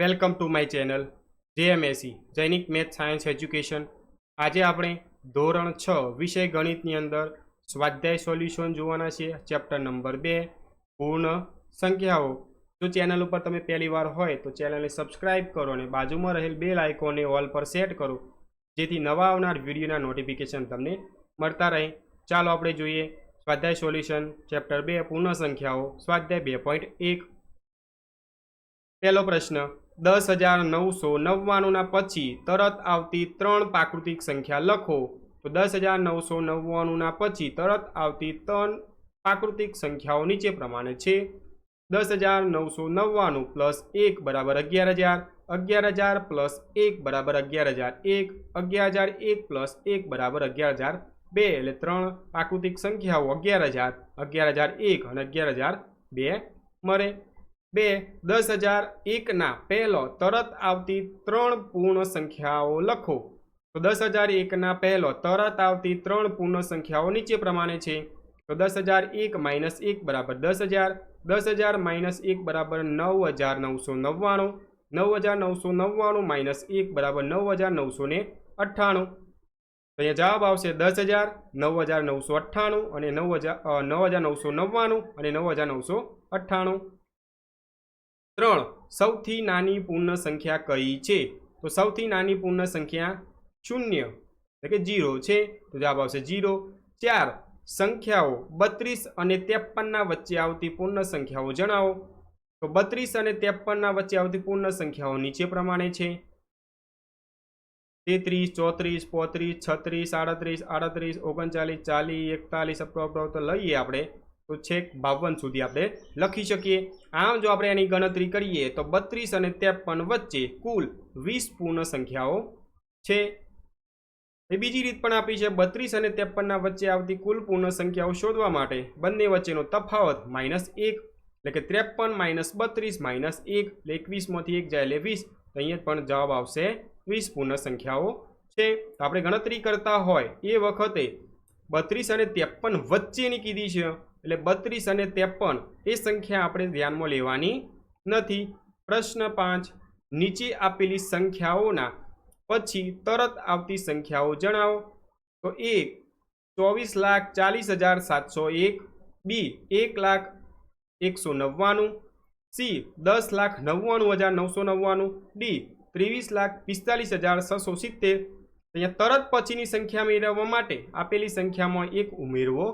Welcome to my channel JMAC Jainik math science education. આજે આપણે ધોરણ છ વિષય ગણિતની અંદર સ્વાધ્યાય સોલ્યુશન જોવાના છે ચેપ્ટર નંબર બે, પૂર્ણ સંખ્યાઓ. જો ચેનલ ઉપર તમે પહેલી વાર હોય તો ચેનલને સબસ્ક્રાઇબ કરો અને બાજુમાં રહેલ બેલ આઇકોનને ઓલ પર સેટ કરો, જેથી નવા આવનાર વિડીયોના નોટિફિકેશન તમને મળતા રહે. ચાલો આપણે જોઈએ સ્વાધ્યાય સોલ્યુશન, ચેપ્ટર બે, પૂર્ણ સંખ્યાઓ, સ્વાધ્યાય બે પોઈન્ટ એક. પહેલો પ્રશ્ન દસ હજાર નવસો નવ્વાણુંના પછી તરત આવતી ત્રણ પ્રાકૃતિક સંખ્યા લખો. તો દસ હજાર નવસો નવ્વાણુંના પછી તરત આવતી ત્રણ પ્રાકૃતિક સંખ્યાઓ નીચે પ્રમાણે છે. દસ હજાર નવસો નવ્વાણું પ્લસ એક બરાબર અગિયાર હજાર અગિયાર હજાર પ્લસ એક બરાબર અગિયાર હજાર એક, અગિયાર હજાર એક પ્લસ એક બરાબર અગિયાર હજાર બે. એટલે ત્રણ પ્રાકૃતિક સંખ્યાઓ અગિયાર હજાર અગિયાર હજાર એક અને અગિયાર હજાર બે મળે. બે, દસ હજાર એકના પહેલો તરત આવતી ત્રણ પૂર્ણ સંખ્યાઓ લખો. તો દસ હજાર એકના પહેલો તરત આવતી ત્રણ પૂર્ણ સંખ્યાઓ નીચે પ્રમાણે છે. તો દસ હજાર એક માઇનસ એક બરાબર દસ હજાર દસ હજાર માઇનસ એક બરાબર નવ હજાર નવસો નવ્વાણું, નવ હજાર નવસો નવ્વાણું માઇનસ એક બરાબર નવ હજાર નવસો ને અઠ્ઠાણું. તો અહીંયા જવાબ આવશે દસ હજાર, નવ હજાર નવસો અઠ્ઠાણું અને નવ હજાર નવ હજાર નવસો નવ્વાણું અને નવ હજાર નવસો અઠ્ઠાણું. ત્રણ, સૌથી નાની પૂર્ણ સંખ્યા કઈ છે? તો સૌથી નાની પૂર્ણ સંખ્યા શૂન્ય, એટલે કે જીરો છે. તો જવાબ આવશે જીરો ચાર, સંખ્યાઓ બત્રીસ અને ત્રેપનના વચ્ચે આવતી પૂર્ણ સંખ્યાઓ જણાવો. તો બત્રીસ અને ત્રેપનના વચ્ચે આવતી પૂર્ણ સંખ્યાઓ નીચે પ્રમાણે છે. તેત્રીસ, ચોત્રીસ, પોત્રીસ, છત્રીસ, આડત્રીસ આડત્રીસ, ઓગણચાલીસ, ચાલીસ, એકતાલીસ અપ્રો તો લઈએ આપણે. તો છેક બાવન સુધી આપણે લખી શકીએ. આમ જો આપણે એની ગણતરી કરીએ તો બત્રીસ અને ત્રેપન વચ્ચે કુલ વીસ પૂર્ણ સંખ્યાઓ છે. એ બીજી રીત પણ આપી છે. બત્રીસ અને ત્રેપનના વચ્ચે આવતી કુલ પૂર્ણ સંખ્યાઓ શોધવા માટે બંને વચ્ચેનો તફાવત માઇનસ એક, એટલે કે ત્રેપન માઇનસ બત્રીસ માઇનસ એક, એટલે એકવીસમાંથી એક જાય એટલે વીસ. તો અહીંયા પણ જવાબ આવશે વીસ પૂર્ણ સંખ્યાઓ છે. તો આપણે ગણતરી કરતા હોય એ વખતે બત્રીસ અને ત્રેપન વચ્ચેની કીધી છે. એટલે બત્રીસ અને ત્રેપન એ સંખ્યા આપણે ધ્યાનમાં લેવાની નથી. પ્રશ્ન પાંચ, નીચે આપેલી સંખ્યાઓના પછી તરત આવતી સંખ્યાઓ જણાવો. તો એ ચોવીસ લાખ ચાલીસ હજાર સાતસો એક, બી એક લાખ એકસો નવ્વાણું, સી દસ લાખ નવ્વાણું હજાર નવસો નવ્વાણું, ડી ત્રેવીસ લાખ પિસ્તાલીસ હજાર છસો સિત્તેર. અહીંયા તરત પછીની સંખ્યા મેળવવા માટે આપેલી સંખ્યામાં એક ઉમેરવો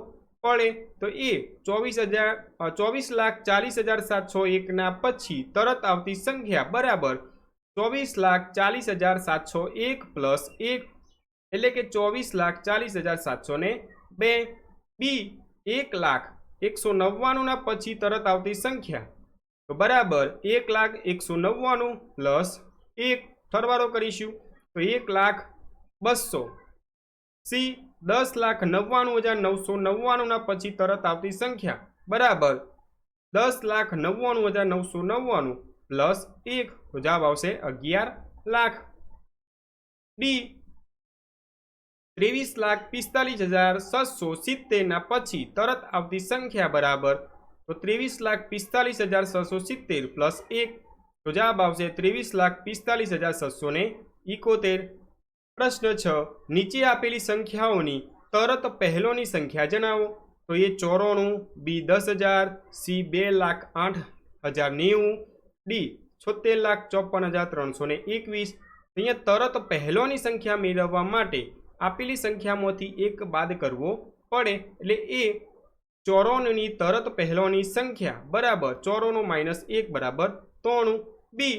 પડે તો એ ચોવીસ હજાર ચોવીસ લાખ ચાલીસ હજાર સાતસો એકના પછી તરત આવતી સંખ્યા બરાબર ચોવીસ લાખ ચાલીસ હજાર સાતસો એક પ્લસ એક એટલે કે ચોવીસ લાખ ચાલીસ હજાર સાતસો ને બે. બી, એક લાખ એકસો નવ્વાણુંના પછી તરત આવતી સંખ્યા. તો બરાબર એક લાખ એકસો નવ્વાણું પ્લસ એક. સરવાળો કરીશું. તો એક લાખ બસો. સી દસ લાખ નવ્વાણું હજાર નવસો નવ્વાણુંના પછી તરત આવતી સંખ્યા. બરાબર. દસ લાખ નવ્વાણું હજાર નવસો નવ્વાણું પ્લસ એક. તો જવાબ આવશે અગિયાર લાખ. ડી ત્રેવીસ લાખ પિસ્તાલીસ હજાર છસો સિત્તેરના પછી તરત આવતી સંખ્યા. બરાબર. તો ત્રેવીસ લાખ પિસ્તાલીસ હજાર છસો સિત્તેર પ્લસ એક. તો જવાબ આવશે ત્રેવીસ લાખ પિસ્તાલીસ હજાર છસો ને ઇકોતેર. પ્રશ્ન છ. નીચે આપેલી સંખ્યાઓની તરત પહેલોની સંખ્યા જણાવો. તો એ ચોરાણું, બી દસ હજાર, સી બે લાખ આઠ હજાર નેવું, ડી છોતેર લાખ ચોપન હજાર ત્રણસો ને એકવીસ. અહીંયા તરત પહેલોની સંખ્યા મેળવવા માટે આપેલી સંખ્યામાંથી એક બાદ કરવો પડે. એટલે એ ચોરોની તરત પહેલોની સંખ્યા બરાબર ચોરોનું માઇનસ એક બરાબર ત્રણું. બી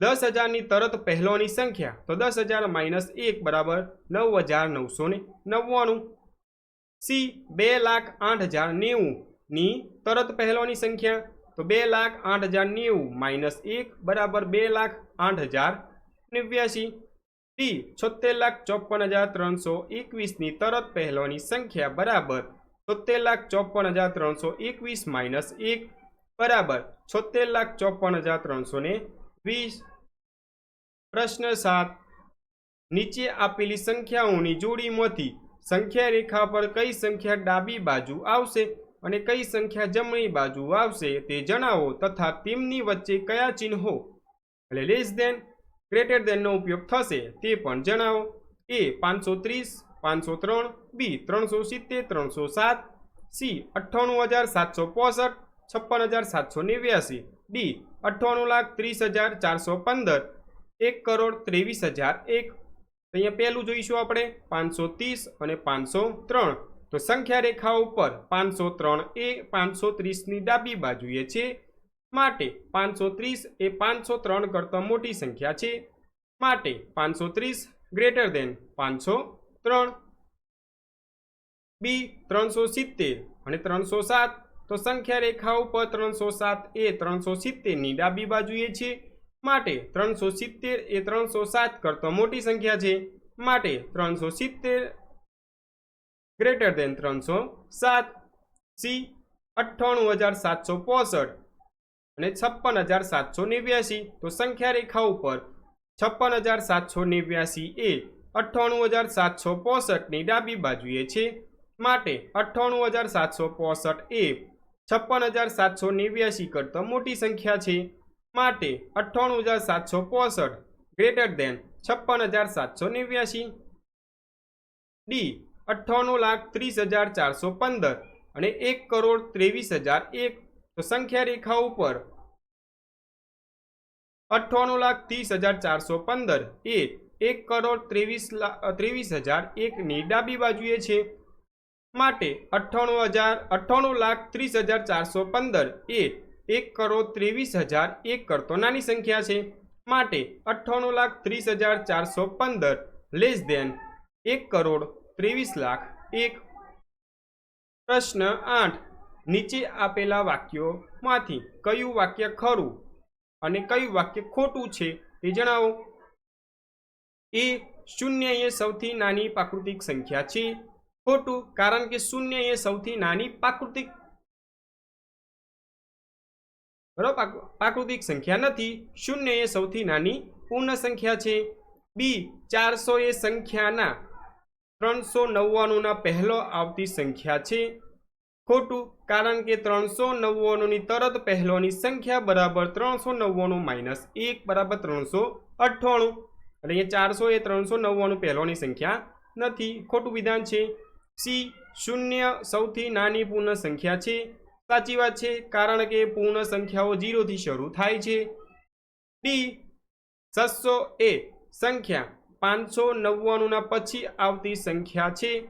દસ હજારની તરત પહેલોની સંખ્યા, તો દસ હજાર માઇનસ એક બરાબર નવ હજાર નવસો ને નવ્વાણું. સી, બે લાખ આઠ હજાર નેવુંની તરત પહેલોની સંખ્યા, તો બે લાખ આઠ હજાર નેવું માઇનસ એક બરાબર બે લાખ આઠ હજાર નેવ્યાસી ડી છોતેર લાખ ચોપન હજાર ત્રણસો એકવીસની તરત પહેલોની સંખ્યા બરાબર છોતેર લાખ ચોપન હજાર ત્રણસો એકવીસ માઇનસ એક બરાબર છોતેર લાખ ચોપન હજાર ત્રણસો ને વીસ. પ્રશ્ન સાત. નીચે આપેલી સંખ્યાઓની જોડીમાંથી સંખ્યા રેખા પર કઈ સંખ્યા ડાબી બાજુ આવશે અને કઈ સંખ્યા જમણી બાજુ આવશે તે જણાવો તથા તેમની વચ્ચે કયા ચિહ્નો એટલે લેસ દેન ગ્રેટર દેનનો ઉપયોગ થશે તે પણ જણાવો. એ પાંચસો ત્રીસ, પાંચસો ત્રણ, બી ત્રણસો સિત્તેર, ત્રણસો સાત, સી અઠ્ઠાણું હજાર સાતસો પોસઠ છપ્પન હજાર સાતસો નેવ્યાસી. ડી, અઠ્ઠાણું લાખ ત્રીસ હજાર ચારસો પંદર. એક કરોડ ત્રેવીસ હજાર એક. અહીંયા પહેલું જોઈશું આપણે, પાંચસો ત્રીસ અને પાંચસો ત્રણ. તો સંખ્યા રેખા ઉપર પાંચસો ત્રણ એ, પાંચસો ત્રીસની ડાબી બાજુએ છે. માટે પાંચસો ત્રીસ એ પાંચસો ત્રણ કરતાં મોટી સંખ્યા છે. માટે પાંચસો ત્રીસ ગ્રેટર દેન પાંચસો ત્રણ. બી, ત્રણસો સિત્તેર અને ત્રણસો સાત. તો સંખ્યા રેખા ઉપર ત્રણસો સાત એ ત્રણસો સિત્તેરની ડાબી બાજુએ છે. માટે ત્રણસો સિત્તેર એ ત્રણસો સાત કરતાં મોટી સંખ્યા છે. માટે ત્રણસો સિત્તેર ગ્રેટર દેન ત્રણસો સાત સી અઠ્ઠાણું હજાર સાતસો પોસઠ અને છપ્પન હજાર સાતસો નેવ્યાસી. તો સંખ્યા રેખા ઉપર છપ્પન હજાર સાતસો નેવ્યાસી એ અઠ્ઠાણું હજાર સાતસો પોસઠની ડાબી બાજુએ છે. માટે અઠ્ઠાણું હજાર સાતસો પોસઠ એ છપ્પન હજાર સાતસો નેવ્યાસી કરતાં મોટી સંખ્યા છે. માટે અઠ્ઠાણું હજાર સાતસો પોસઠ ગ્રેટર દેન છપ્પન હજાર સાતસો નેવ્યાસી ડી અઠ્ઠાણું લાખ ત્રીસ હજાર ચારસો પંદર અને એક કરોડ ત્રેવીસ હજાર એક. તો સંખ્યા રેખા ઉપર અઠ્ઠાણું લાખ ત્રીસ હજાર ચારસો પંદર એ એક કરોડ ત્રેવીસ લાખ ત્રેવીસ હજાર એકની ડાબી બાજુએ છે. માટે અઠ્ઠાણું હજાર અઠ્ઠાણું લાખ ત્રીસ હજાર ચારસો પંદર. એ એક કરોડ ત્રેવીસ હજાર એક કરતો નાની સંખ્યા છે. માટે અઠ્ઠાણું લાખ ત્રીસ હજાર ચારસો પંદર. લેસ દેન એક કરોડ ત્રેવીસ લાખ એક. પ્રશ્ન આઠ. નીચે આપેલા વાક્યોમાંથી કયું વાક્ય ખરું અને કયું વાક્ય ખોટું છે તે જણાવો. એ શૂન્ય એ સૌથી નાની પ્રાકૃતિક સંખ્યા છે. ખોટું, કારણ કે શૂન્ય એ સૌથી નાની પ્રાકૃતિક બરાબર, પ્રાકૃ- પ્રાકૃતિક સંખ્યા નથી. શૂન્ય એ સૌથી નાની પૂર્ણ સંખ્યા છે. બી, ચારસો એ સંખ્યાના ત્રણસો નવ્વાણુંના પહેલો આવતી સંખ્યા છે. ખોટું, કારણ કે ત્રણસો નવ્વાણુંની તરત પહેલોની સંખ્યા બરાબર ત્રણસો નવ્વાણું માઇનસ એક બરાબર ત્રણસો અઠ્ઠાણું. એટલે અહીંયા ચારસો એ ત્રણસો નવ્વાણું પહેલોની સંખ્યા નથી. ખોટું વિધાન છે. સી, શૂન્ય સૌથી નાની પૂર્ણ સંખ્યા છે. સાચી વાત છે, કારણ કે પૂર્ણ સંખ્યાઓ જીરોથી શરૂ થાય છે. ડી, છસો એ સંખ્યા પાંચસો નવ્વાણુંના પછી આવતી સંખ્યા છે.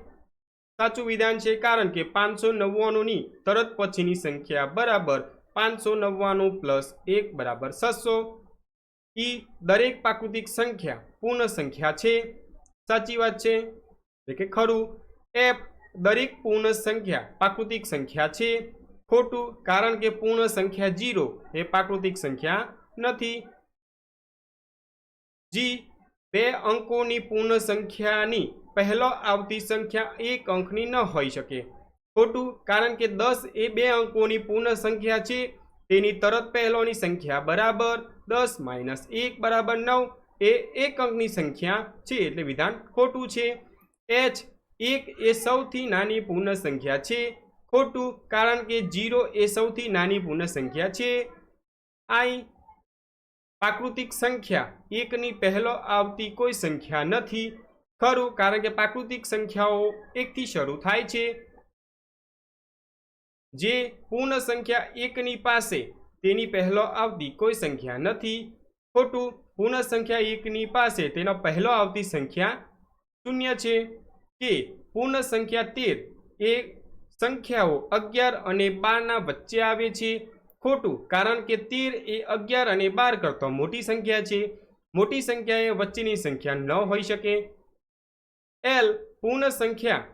સાચું વિધાન છે, કારણ કે પાંચસો નવ્વાણુંની તરત પછીની સંખ્યા બરાબર પાંચસો નવ્વાણું પ્લસ એક બરાબર છસો. ઈ દરેક પ્રાકૃતિક સંખ્યા પૂર્ણ સંખ્યા છે. સાચી વાત છે? એટલે કે ખરું. એફ દરેક પૂર્ણ સંખ્યા પ્રાકૃતિક સંખ્યા છે. ખોટું, કારણ કે પૂર્ણ સંખ્યા જીરો એ પ્રાકૃતિક સંખ્યા નથી. જી બે અંકોની પૂર્ણ સંખ્યાની પહેલો આવતી સંખ્યા એક અંકની ન હોઈ શકે. ખોટું, કારણ કે દસ એ બે અંકોની પૂર્ણ સંખ્યા છે. તેની તરત પહેલોની સંખ્યા બરાબર દસ માઇનસ એક બરાબર નવ એ એક અંકની સંખ્યા છે, એટલે વિધાન ખોટું છે. એચ એક એ સૌથી નાની પૂર્ણ સંખ્યા છે. ખોટું કારણ કે જીરો એ સૌથી નાની પૂર્ણ સંખ્યા છે. આઈ પ્રાકૃતિક સંખ્યા એકની પહેલો આવતી કોઈ સંખ્યા નથી. ખરું કારણ કે પ્રાકૃતિક સંખ્યાઓ એકથી શરૂ થાય છે. જે પૂર્ણ સંખ્યા એકની પાસે તેની પહેલો આવતી કોઈ સંખ્યા નથી. ખોટું પૂર્ણ સંખ્યા એકની પાસે તેનો પહેલો આવતી સંખ્યા શૂન્ય છે. કે પૂર્ણ સંખ્યા તેર એ સંખ્યાઓ અગિયાર અને બારના વચ્ચે આવે છે. ખોટું, કારણ કે તેર એ અગિયાર અને બાર કરતાં મોટી સંખ્યા છે. મોટી સંખ્યા એ વચ્ચેની સંખ્યા ન હોઈ શકે. એલ પૂર્ણ સંખ્યા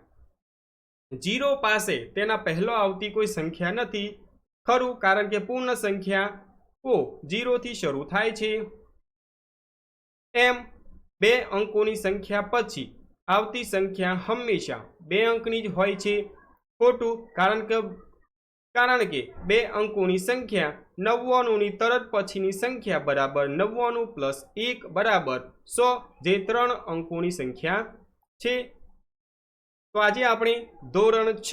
જીરો પાસે તેના પહેલો આવતી કોઈ સંખ્યા નથી. ખરું, કારણ કે પૂર્ણ સંખ્યા ઓ જીરોથી શરૂ થાય છે. એમ, બે અંકોની સંખ્યા પછી આવતી સંખ્યા હંમેશા બે અંકની જ હોય છે. ખોટું કારણ કે કારણ કે બે અંકોની સંખ્યા નવ્વાણુંની તરત પછીની સંખ્યા બરાબર નવ્વાણું પ્લસ એક બરાબર સો, જે ત્રણ અંકોની સંખ્યા છે. તો આજે આપણે ધોરણ છ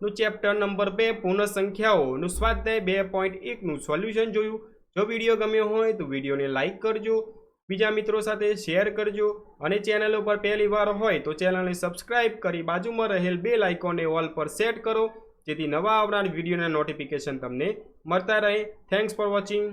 નું ચેપ્ટર નંબર બે પૂર્ણ સંખ્યાઓનું સ્વાધ્યાય બે પોઈન્ટ એકનું સોલ્યુશન જોયું. જો વીડિયો ગમ્યો હોય તો વિડીયોને લાઇક કરજો. બીજા મિત્રો સાથે શેર કરજો. અને ચેનલ ઉપર પહેલી વાર હોય તો ચેનલને સબસ્ક્રાઇબ કરી બાજુમાં રહેલ બે લાઇકોને ઓલ પર સેટ કરો. જેથી નવા આવનાર વિડીયોના નોટિફિકેશન તમને મળતા રહે. Thanks for watching